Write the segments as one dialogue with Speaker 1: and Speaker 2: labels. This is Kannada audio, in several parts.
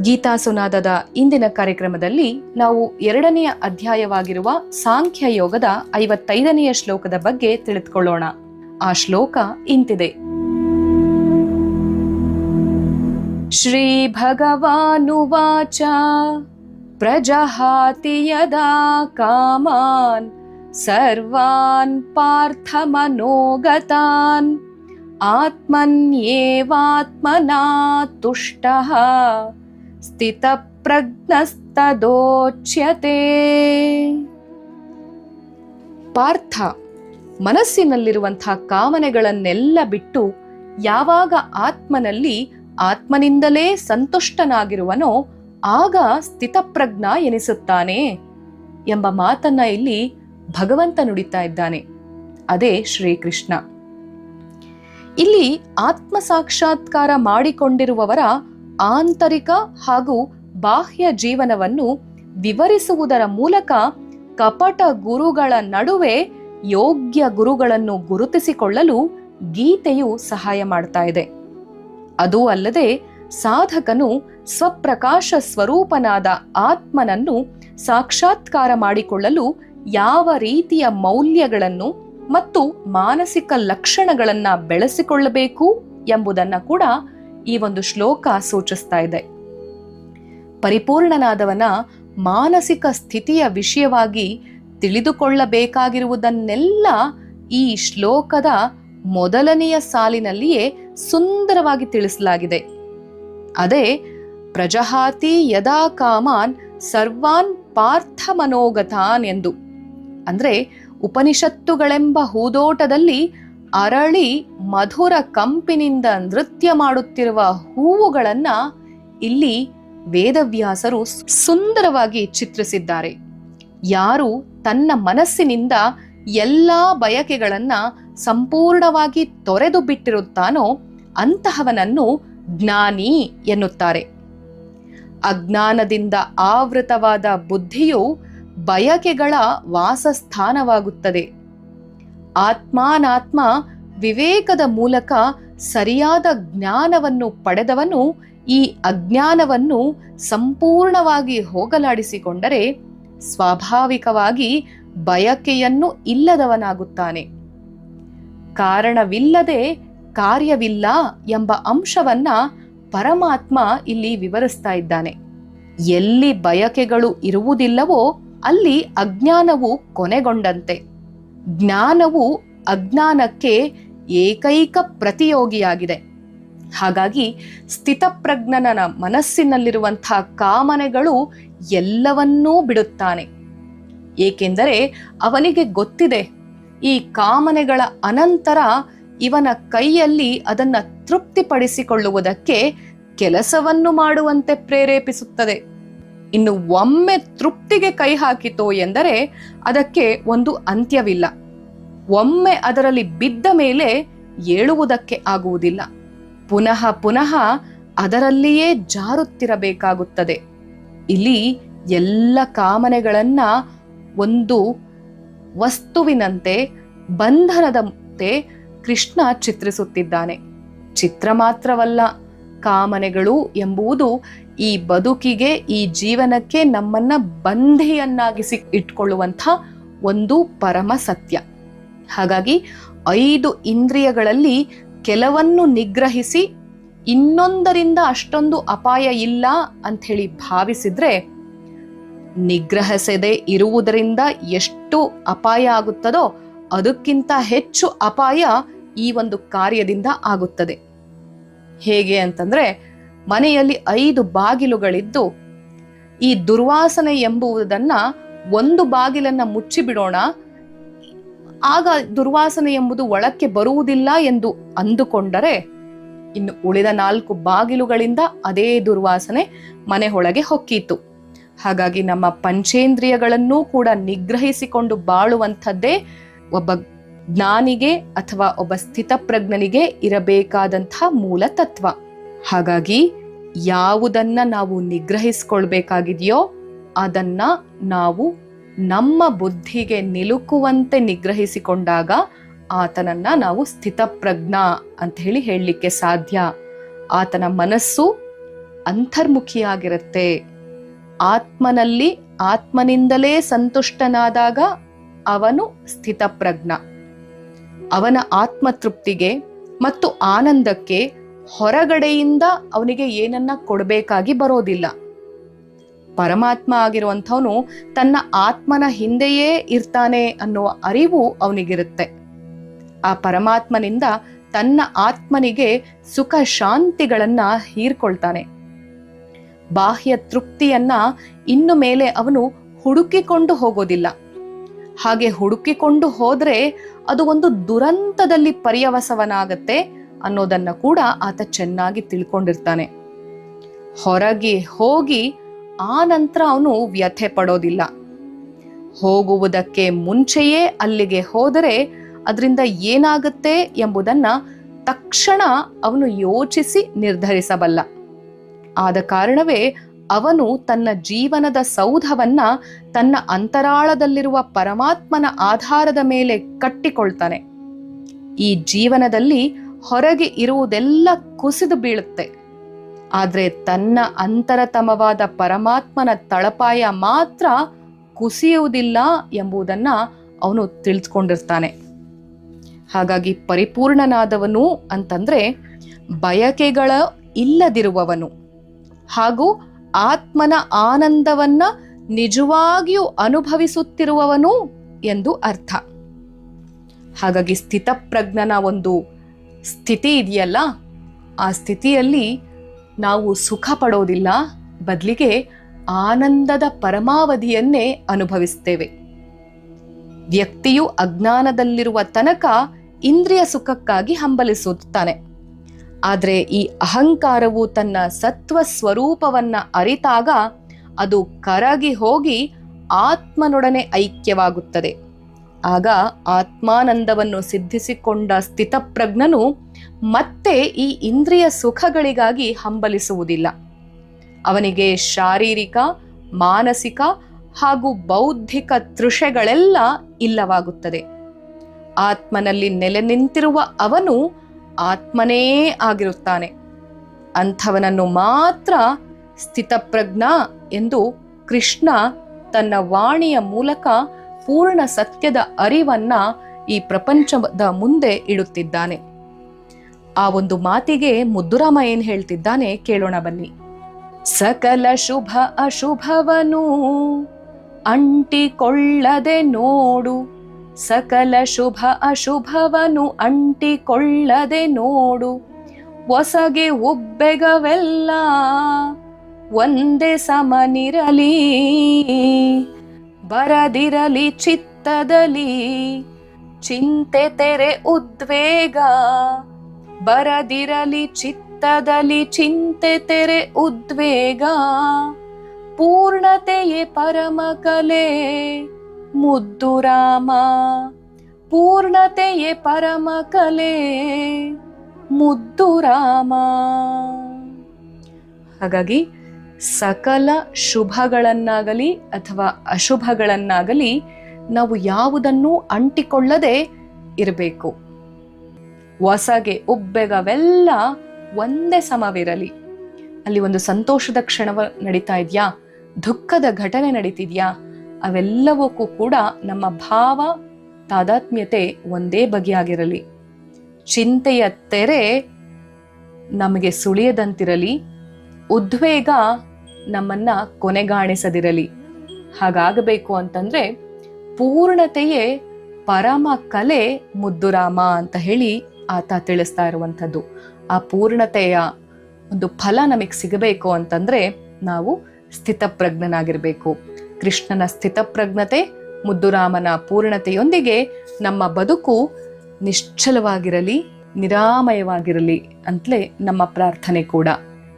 Speaker 1: ಗೀತಾ ಸುನಾದದ ಇಂದಿನ ಕಾರ್ಯಕ್ರಮದಲ್ಲಿ ನಾವು ಎರಡನೆಯ ಅಧ್ಯಾಯವಾಗಿರುವ ಸಾಂಖ್ಯ ಯೋಗದ ಐವತ್ತೈದನೆಯ ಶ್ಲೋಕದ ಬಗ್ಗೆ ತಿಳಿದುಕೊಳ್ಳೋಣ. ಆ ಶ್ಲೋಕ ಇಂತಿದೆ. ಶ್ರೀ ಭಗವಾನುವಾಚ ಪ್ರಜಹಾತಿ ಯದಾ ಕಾಮಾನ್, ಸರ್ವಾನ್ ಪಾರ್ಥಮನೋಗತಾನ್ ಆತ್ಮನ್ಯೇವಾತ್ಮನಾ ತುಷ್ಟಃ. ಸ್ಥಿತಪ್ರಜ್ಞಸ್ತದೋಚ್ಯತೆ. ಪಾರ್ಥ, ಮನಸ್ಸಿನಲ್ಲಿರುವಂತಹ ಕಾಮನೆಗಳನ್ನೆಲ್ಲ ಬಿಟ್ಟು ಯಾವಾಗ ಆತ್ಮನಲ್ಲಿ ಆತ್ಮನಿಂದಲೇ ಸಂತುಷ್ಟನಾಗಿರುವನೋ ಆಗ ಸ್ಥಿತಪ್ರಜ್ಞ ಎನಿಸುತ್ತಾನೆ ಎಂಬ ಮಾತನ್ನ ಇಲ್ಲಿ ಭಗವಂತ ನುಡಿತಾ ಇದ್ದಾನೆ. ಅದೇ ಶ್ರೀಕೃಷ್ಣ. ಇಲ್ಲಿ ಆತ್ಮ ಸಾಕ್ಷಾತ್ಕಾರ ಮಾಡಿಕೊಂಡಿರುವವರ ಆಂತರಿಕ ಹಾಗೂ ಬಾಹ್ಯ ಜೀವನವನ್ನು ವಿವರಿಸುವುದರ ಮೂಲಕ ಕಪಟ ಗುರುಗಳ ನಡುವೆ ಯೋಗ್ಯ ಗುರುಗಳನ್ನು ಗುರುತಿಸಿಕೊಳ್ಳಲು ಗೀತೆಯು ಸಹಾಯ ಮಾಡ್ತಾ ಇದೆ. ಅದೂ ಅಲ್ಲದೆ ಸಾಧಕನು ಸ್ವಪ್ರಕಾಶ ಸ್ವರೂಪನಾದ ಆತ್ಮನನ್ನು ಸಾಕ್ಷಾತ್ಕಾರ ಮಾಡಿಕೊಳ್ಳಲು ಯಾವ ರೀತಿಯ ಮೌಲ್ಯಗಳನ್ನು ಮತ್ತು ಮಾನಸಿಕ ಲಕ್ಷಣಗಳನ್ನು ಬೆಳೆಸಿಕೊಳ್ಳಬೇಕು ಎಂಬುದನ್ನು ಕೂಡ ಈ ಒಂದು ಶ್ಲೋಕ ಸೂಚಿಸ್ತಾ ಇದೆ. ಪರಿಪೂರ್ಣನಾದವನ ಮಾನಸಿಕ ಸ್ಥಿತಿಯ ವಿಷಯವಾಗಿ ತಿಳಿದುಕೊಳ್ಳಬೇಕಾಗಿರುವುದನ್ನೆಲ್ಲ ಈ ಶ್ಲೋಕದ ಮೊದಲನೆಯ ಸಾಲಿನಲ್ಲಿಯೇ ಸುಂದರವಾಗಿ ತಿಳಿಸಲಾಗಿದೆ. ಅದೇ ಪ್ರಜಹಾತಿ ಯದಾ ಕಾಮಾನ್ ಸರ್ವಾನ್ ಪಾರ್ಥ ಮನೋಗತಾನ್ ಎಂದು. ಅಂದ್ರೆ ಉಪನಿಷತ್ತುಗಳೆಂಬ ಹೂದೋಟದಲ್ಲಿ ಅರಳಿ ಮಧುರ ಕಂಪಿನಿಂದ ನೃತ್ಯ ಮಾಡುತ್ತಿರುವ ಹೂವುಗಳನ್ನ ಇಲ್ಲಿ ವೇದವ್ಯಾಸರು ಸುಂದರವಾಗಿ ಚಿತ್ರಿಸಿದ್ದಾರೆ. ಯಾರು ತನ್ನ ಮನಸ್ಸಿನಿಂದ ಎಲ್ಲಾ ಬಯಕೆಗಳನ್ನ ಸಂಪೂರ್ಣವಾಗಿ ತೊರೆದು ಬಿಟ್ಟಿರುತ್ತಾನೋ ಅಂತಹವನನ್ನು ಜ್ಞಾನಿ ಎನ್ನುತ್ತಾರೆ. ಅಜ್ಞಾನದಿಂದ ಆವೃತವಾದ ಬುದ್ಧಿಯು ಬಯಕೆಗಳ ವಾಸಸ್ಥಾನವಾಗುತ್ತದೆ. ಆತ್ಮಾನಾತ್ಮ ವಿವೇಕದ ಮೂಲಕ ಸರಿಯಾದ ಜ್ಞಾನವನ್ನು ಪಡೆದವನು ಈ ಅಜ್ಞಾನವನ್ನು ಸಂಪೂರ್ಣವಾಗಿ ಹೋಗಲಾಡಿಸಿಕೊಂಡರೆ ಸ್ವಾಭಾವಿಕವಾಗಿ ಬಯಕೆಯನ್ನು ಇಲ್ಲದವನಾಗುತ್ತಾನೆ. ಕಾರಣವಿಲ್ಲದೆ ಕಾರ್ಯವಿಲ್ಲ ಎಂಬ ಅಂಶವನ್ನ ಪರಮಾತ್ಮ ಇಲ್ಲಿ ವಿವರಿಸ್ತಾ ಇದ್ದಾನೆ. ಎಲ್ಲಿ ಬಯಕೆಗಳು ಇರುವುದಿಲ್ಲವೋ ಅಲ್ಲಿ ಅಜ್ಞಾನವು ಕೊನೆಗೊಂಡಂತೆ. ಜ್ಞಾನವು ಅಜ್ಞಾನಕ್ಕೆ ಏಕೈಕ ಪ್ರತಿಯೋಗಿಯಾಗಿದೆ. ಹಾಗಾಗಿ ಸ್ಥಿತಪ್ರಜ್ಞನ ಮನಸ್ಸಿನಲ್ಲಿರುವಂತಹ ಕಾಮನೆಗಳು ಎಲ್ಲವನ್ನೂ ಬಿಡುತ್ತಾನೆ. ಏಕೆಂದರೆ ಅವನಿಗೆ ಗೊತ್ತಿದೆ, ಈ ಕಾಮನೆಗಳ ಅನಂತರ ಇವನ ಕೈಯಲ್ಲಿ ಅದನ್ನು ತೃಪ್ತಿಪಡಿಸಿಕೊಳ್ಳುವುದಕ್ಕೆ ಕೆಲಸವನ್ನು ಮಾಡುವಂತೆ ಪ್ರೇರೇಪಿಸುತ್ತದೆ. ಇನ್ನು ಒಮ್ಮೆ ತೃಪ್ತಿಗೆ ಕೈ ಹಾಕಿತೋ ಎಂದರೆ ಅದಕ್ಕೆ ಒಂದು ಅಂತ್ಯವಿಲ್ಲ. ಒಮ್ಮೆ ಅದರಲ್ಲಿ ಬಿದ್ದ ಮೇಲೆ ಏಳುವುದಕ್ಕೆ ಆಗುವುದಿಲ್ಲ. ಪುನಃ ಪುನಃ ಅದರಲ್ಲಿಯೇ ಜಾರುತ್ತಿರಬೇಕಾಗುತ್ತದೆ. ಇಲ್ಲಿ ಎಲ್ಲ ಕಾಮನೆಗಳನ್ನ ಒಂದು ವಸ್ತುವಿನಂತೆ, ಬಂಧನದಂತೆ ಕೃಷ್ಣ ಚಿತ್ರಿಸುತ್ತಿದ್ದಾನೆ. ಚಿತ್ರ ಮಾತ್ರವಲ್ಲ, ಕಾಮನೆಗಳು ಎಂಬುದು ಈ ಬದುಕಿಗೆ, ಈ ಜೀವನಕ್ಕೆ ನಮ್ಮನ್ನ ಬಂಧಿಯನ್ನಾಗಿಸಿ ಇಟ್ಕೊಳ್ಳುವಂಥ ಒಂದು ಪರಮ ಸತ್ಯ. ಹಾಗಾಗಿ ಐದು ಇಂದ್ರಿಯಗಳಲ್ಲಿ ಕೆಲವನ್ನು ನಿಗ್ರಹಿಸಿ, ಇನ್ನೊಂದರಿಂದ ಅಷ್ಟೊಂದು ಅಪಾಯ ಇಲ್ಲ ಅಂಥೇಳಿ ಭಾವಿಸಿದ್ರೆ, ನಿಗ್ರಹಿಸದೆ ಇರುವುದರಿಂದ ಎಷ್ಟು ಅಪಾಯ ಆಗುತ್ತದೋ ಅದಕ್ಕಿಂತ ಹೆಚ್ಚು ಅಪಾಯ ಈ ಒಂದು ಕಾರ್ಯದಿಂದ ಆಗುತ್ತದೆ. ಹೇಗೆ ಅಂತಂದ್ರೆ ಮನೆಯಲ್ಲಿ ಐದು ಬಾಗಿಲುಗಳಿದ್ದು, ಈ ದುರ್ವಾಸನೆ ಎಂಬುವುದನ್ನ ಒಂದು ಬಾಗಿಲನ್ನ ಮುಚ್ಚಿಬಿಡೋಣ. ಆಗ ದುರ್ವಾಸನೆ ಎಂಬುದು ಒಳಕ್ಕೆ ಬರುವುದಿಲ್ಲ ಎಂದು ಅಂದುಕೊಂಡರೆ, ಇನ್ನು ಉಳಿದ ನಾಲ್ಕು ಬಾಗಿಲುಗಳಿಂದ ಅದೇ ದುರ್ವಾಸನೆ ಮನೆ ಒಳಗೆ ಹೊಕ್ಕೀತು. ಹಾಗಾಗಿ ನಮ್ಮ ಪಂಚೇಂದ್ರಿಯಗಳನ್ನೂ ಕೂಡ ನಿಗ್ರಹಿಸಿಕೊಂಡು ಬಾಳುವಂಥದ್ದೇ ಒಬ್ಬ ಜ್ಞಾನಿಗೆ ಅಥವಾ ಒಬ್ಬ ಸ್ಥಿತಪ್ರಜ್ಞನಿಗೆ ಇರಬೇಕಾದಂತಹ ಮೂಲ ತತ್ವ. ಹಾಗಾಗಿ ಯಾವುದನ್ನ ನಾವು ನಿಗ್ರಹಿಸ್ಕೊಳ್ಬೇಕಾಗಿದೆಯೋ ಅದನ್ನ ನಾವು ನಮ್ಮ ಬುದ್ಧಿಗೆ ನಿಲುಕುವಂತೆ ನಿಗ್ರಹಿಸಿಕೊಂಡಾಗ ಆತನನ್ನ ನಾವು ಸ್ಥಿತಪ್ರಜ್ಞ ಅಂತ ಹೇಳಿ ಹೇಳಲಿಕ್ಕೆ ಸಾಧ್ಯ. ಆತನ ಮನಸ್ಸು ಅಂತರ್ಮುಖಿಯಾಗಿರುತ್ತೆ. ಆತ್ಮನಲ್ಲಿ ಆತ್ಮನಿಂದಲೇ ಸಂತುಷ್ಟನಾದಾಗ ಅವನು ಸ್ಥಿತಪ್ರಜ್ಞ. ಅವನ ಆತ್ಮತೃಪ್ತಿಗೆ ಮತ್ತು ಆನಂದಕ್ಕೆ ಹೊರಗಡೆಯಿಂದ ಅವನಿಗೆ ಏನನ್ನ ಕೊಡಬೇಕಾಗಿ ಬರೋದಿಲ್ಲ. ಪರಮಾತ್ಮ ಆಗಿರುವಂಥವನು ತನ್ನ ಆತ್ಮನ ಹಿಂದೆಯೇ ಇರ್ತಾನೆ ಅನ್ನುವ ಅರಿವು ಅವನಿಗಿರುತ್ತೆ. ಆ ಪರಮಾತ್ಮನಿಂದ ತನ್ನ ಆತ್ಮನಿಗೆ ಸುಖ ಶಾಂತಿಗಳನ್ನ ಹೀರ್ಕೊಳ್ತಾನೆ. ಬಾಹ್ಯ ತೃಪ್ತಿಯನ್ನ ಇನ್ನು ಮೇಲೆ ಅವನು ಹುಡುಕಿಕೊಂಡು ಹೋಗೋದಿಲ್ಲ. ಹಾಗೆ ಹುಡುಕಿಕೊಂಡು ಹೋದ್ರೆ ಅದು ಒಂದು ದುರಂತದಲ್ಲಿ ಪರ್ಯವಸವನಾಗತ್ತೆ ಅನ್ನೋದನ್ನ ಕೂಡ ಆತ ಚೆನ್ನಾಗಿ ತಿಳ್ಕೊಂಡಿರ್ತಾನೆ. ಹೊರಗೆ ಹೋಗಿ ಆ ನಂತರ ಅವನು ವ್ಯಥೆ ಪಡೋದಿಲ್ಲ. ಹೋಗುವುದಕ್ಕೆ ಮುಂಚೆಯೇ ಅಲ್ಲಿಗೆ ಹೋದರೆ ಅದರಿಂದ ಏನಾಗುತ್ತೆ ಎಂಬುದನ್ನ ತಕ್ಷಣ ಅವನು ಯೋಚಿಸಿ ನಿರ್ಧರಿಸಬಲ್ಲ. ಆದ ಕಾರಣವೇ ಅವನು ತನ್ನ ಜೀವನದ ಸೌಧವನ್ನ ತನ್ನ ಅಂತರಾಳದಲ್ಲಿರುವ ಪರಮಾತ್ಮನ ಆಧಾರದ ಮೇಲೆ ಕಟ್ಟಿಕೊಳ್ತಾನೆ. ಈ ಜೀವನದಲ್ಲಿ ಹೊರಗೆ ಇರುವುದೆಲ್ಲ ಕುಸಿದು ಬೀಳುತ್ತೆ. ಆದರೆ ತನ್ನ ಅಂತರತಮವಾದ ಪರಮಾತ್ಮನ ತಳಪಾಯ ಮಾತ್ರ ಕುಸಿಯುವುದಿಲ್ಲ ಎಂಬುದನ್ನ ಅವನು ತಿಳಿದುಕೊಂಡಿರ್ತಾನೆ ಹಾಗಾಗಿ ಪರಿಪೂರ್ಣನಾದವನು ಅಂತಂದ್ರೆ ಬಯಕೆಗಳ ಇಲ್ಲದಿರುವವನು. ಹಾಗೂ ಆತ್ಮನ ಆನಂದವನ್ನ ನಿಜವಾಗಿಯೂ ಅನುಭವಿಸುತ್ತಿರುವವನು ಎಂದು ಅರ್ಥ. ಹಾಗಾಗಿ ಸ್ಥಿತಪ್ರಜ್ಞನ ಒಂದು ಸ್ಥಿತಿ ಇದೆಯಲ್ಲ? ಆ ಸ್ಥಿತಿಯಲ್ಲಿ ನಾವು ಸುಖ ಪಡೋದಿಲ್ಲ, ಬದಲಿಗೆ ಆನಂದದ ಪರಮಾವಧಿಯನ್ನೇ ಅನುಭವಿಸ್ತೇವೆ. ವ್ಯಕ್ತಿಯು ಅಜ್ಞಾನದಲ್ಲಿರುವ ತನಕ ಇಂದ್ರಿಯ ಸುಖಕ್ಕಾಗಿ ಹಂಬಲಿಸುತ್ತಾನೆ. ಆದರೆ ಈ ಅಹಂಕಾರವು ತನ್ನ ಸತ್ವ ಸ್ವರೂಪವನ್ನ ಅರಿತಾಗ ಅದು ಕರಗಿ ಹೋಗಿ ಆತ್ಮನೊಡನೆ ಐಕ್ಯವಾಗುತ್ತದೆ. ಆಗ ಆತ್ಮಾನಂದವನ್ನು ಸಿದ್ಧಿಸಿಕೊಂಡ ಸ್ಥಿತಪ್ರಜ್ಞನು ಮತ್ತೆ ಈ ಇಂದ್ರಿಯ ಸುಖಗಳಿಗಾಗಿ ಹಂಬಲಿಸುವುದಿಲ್ಲ. ಅವನಿಗೆ ಶಾರೀರಿಕ, ಮಾನಸಿಕ ಹಾಗೂ ಬೌದ್ಧಿಕ ತೃಷೆಗಳೆಲ್ಲ ಇಲ್ಲವಾಗುತ್ತದೆ. ಆತ್ಮನಲ್ಲಿ ನೆಲೆ ನಿಂತಿರುವ ಅವನು ಆತ್ಮನೇ ಆಗಿರುತ್ತಾನೆ. ಅಂಥವನನ್ನು ಮಾತ್ರ ಸ್ಥಿತಪ್ರಜ್ಞ ಎಂದು ಕೃಷ್ಣ ತನ್ನ ವಾಣಿಯ ಮೂಲಕ ಪೂರ್ಣ ಸತ್ಯದ ಅರಿವನ್ನ ಈ ಪ್ರಪಂಚದ ಮುಂದೆ ಇಡುತ್ತಿದ್ದಾನೆ. ಆ ಒಂದು ಮಾತಿಗೆ ಮುದ್ದುರಾಮ ಏನ್ ಹೇಳ್ತಿದ್ದಾನೆ ಕೇಳೋಣ ಬನ್ನಿ. ಸಕಲ ಶುಭ ಅಶುಭವನು, ಅಂಟಿಕೊಳ್ಳದೆ ನೋಡು. ಸಕಲ ಶುಭ ಅಶುಭವನು, ಅಂಟಿಕೊಳ್ಳದೆ ನೋಡು. ಹೊಸಗೆ ಒಬ್ಬೆಗವೆಲ್ಲ, ಒಂದೇ ಸಮನಿರಲಿ. ಬರದಿರಲಿ ಚಿತ್ತದಲ್ಲಿ. ಚಿಂತೆ ತೆರೆ ಉದ್ವೇಗ. ಬರದಿರಲಿ ಚಿತ್ತದಲ್ಲಿ ಚಿಂತೆ ತೆರೆ ಉದ್ವೇಗ. ಪೂರ್ಣತೆಯೇ ಪರಮ ಕಲೆ. ಮುದ್ದು ರಾಮ. ಪೂರ್ಣತೆಯೇ ಪರಮ ಕಲೆ. ಮುದ್ದು ರಾಮ. ಹಾಗಾಗಿ ಸಕಲ ಶುಭಗಳನ್ನಾಗಲಿ ಅಥವಾ ಅಶುಭಗಳನ್ನಾಗಲಿ ನಾವು ಯಾವುದನ್ನೂ ಅಂಟಿಕೊಳ್ಳದೆ ಇರಬೇಕು. ಹೊಸಗೆ, ಉಬ್ಬೆಗವೆಲ್ಲ ಒಂದೇ ಸಮವಿರಲಿ. ಅಲ್ಲಿ ಒಂದು ಸಂತೋಷದ ಕ್ಷಣವ ನಡೀತಾ ಇದೆಯಾ? ದುಃಖದ ಘಟನೆ ನಡೀತಿದ್ಯಾ? ಅವೆಲ್ಲವಕ್ಕೂ ಕೂಡ ನಮ್ಮ ಭಾವ, ತಾದಾತ್ಮ್ಯತೆ ಒಂದೇ ಬಗೆಯಾಗಿರಲಿ. ಚಿಂತೆಯ ತೆರೆ ನಮಗೆ ಸುಳಿಯದಂತಿರಲಿ. ಉದ್ವೇಗ ನಮ್ಮನ್ನ ಕೊನೆಗಾಣಿಸದಿರಲಿ. ಹಾಗಾಗಬೇಕು ಅಂತಂದ್ರೆ ಪೂರ್ಣತೆಯೇ ಪರಮ ಕಲೆ ಮುದ್ದುರಾಮ ಅಂತ ಹೇಳಿ ಆತ ತಿಳಿಸ್ತಾ ಇರುವಂಥದ್ದು. ಆ ಪೂರ್ಣತೆಯ ಒಂದು ಫಲ ನಮಗೆ ಸಿಗಬೇಕು ಅಂತಂದ್ರೆ ನಾವು ಸ್ಥಿತಪ್ರಜ್ಞನಾಗಿರಬೇಕು. ಕೃಷ್ಣನ ಸ್ಥಿತಪ್ರಜ್ಞತೆ, ಮುದ್ದುರಾಮನ ಪೂರ್ಣತೆಯೊಂದಿಗೆ ನಮ್ಮ ಬದುಕು ನಿಶ್ಚಲವಾಗಿರಲಿ, ನಿರಾಮಯವಾಗಿರಲಿ ಅಂತಲೇ ನಮ್ಮ ಪ್ರಾರ್ಥನೆ ಕೂಡ.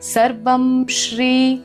Speaker 1: ಸರ್ವಂ ಶ್ರೀ